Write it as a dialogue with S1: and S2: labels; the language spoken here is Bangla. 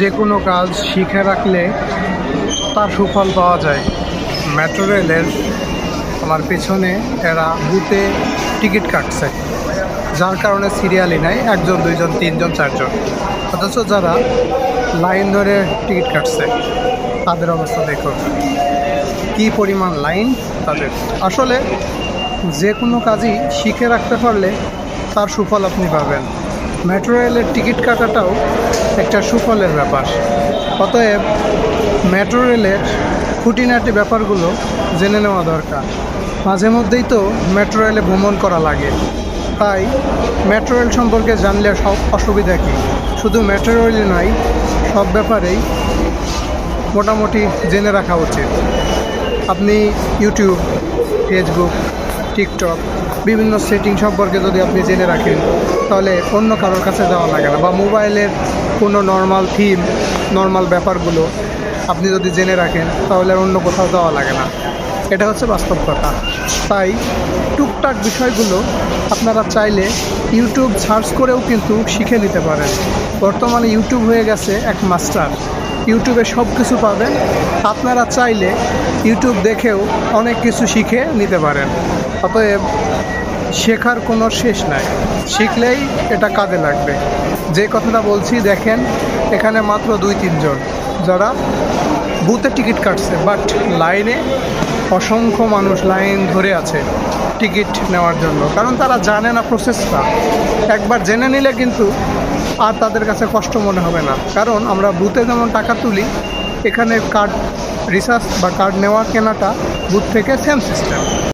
S1: যে কোনো কাজ শিখে রাখলে তার সুফল পাওয়া যায়। মেট্রো রেলের আমার পেছনে এরা বুথে টিকিট কাটছে, যার কারণে সিরিয়ালই নাই, একজন, দুইজন, তিনজন, চারজন। অথচ যারা লাইন ধরে টিকিট কাটছে, তাদের অবস্থা দেখুন। কী পরিমাণ লাইন তাদের। আসলে যে কোনো কাজই শিখে রাখতে পারলে তার সুফল আপনি পাবেন। মেট্রো রেলের টিকিট কাটাটাও একটা সুফলের ব্যাপার। অতএব মেট্রো রেলের খুঁটিনাটি ব্যাপারগুলো জেনে নেওয়া দরকার। মাঝে মধ্যেই তো মেট্রো রেলে ভ্রমণ করা লাগে। তাই মেট্রো রেল সম্পর্কে জানলে সব অসুবিধা কী? শুধু মেট্রো রেলই নয়, সব ব্যাপারেই মোটামুটি জেনে রাখা উচিত। আপনি ইউটিউব ফেসবুক টিকটক বিভিন্ন সেটিং সম্পর্কে যদি আপনি জেনে রাখেন, তাহলে অন্য কারোর কাছে যাওয়া লাগে না। বা মোবাইলের কোনো নর্মাল থিম নর্মাল ব্যাপারগুলো আপনি যদি জেনে রাখেন, তাহলে আর অন্য কোথাও যাওয়া লাগে না। এটা হচ্ছে বাস্তব কথা। তাই টুকটাক বিষয়গুলো আপনারা চাইলে ইউটিউব সার্চ করেও কিন্তু শিখে নিতে পারেন। বর্তমানে ইউটিউব হয়ে গেছে এক মাস্টার ইউটিউবে সব কিছু পাবেন। আপনারা চাইলে ইউটিউব দেখেও অনেক কিছু শিখে নিতে পারেন। অতএব শেখার কোনো শেষ নাই। শিখলেই এটা কাজে লাগবে। যে কথাটা বলছি, দেখেন, এখানে মাত্র দুই, তিনজন যারা বুথে টিকিট কাটছে বাট লাইনে অসংখ্য মানুষ লাইন ধরে আছে টিকিট নেওয়ার জন্য। কারণ তারা জানে না প্রসেসটা একবার জেনে নিলে কিন্তু আর তাদের কাছে কষ্ট মনে হবে না। কারণ আমরা বুথে যেমন টাকা তুলি, এখানে কার্ড রিসার্চ বা কার্ড নেওয়া কেনাটা বুথ থেকে সেম সিস্টেম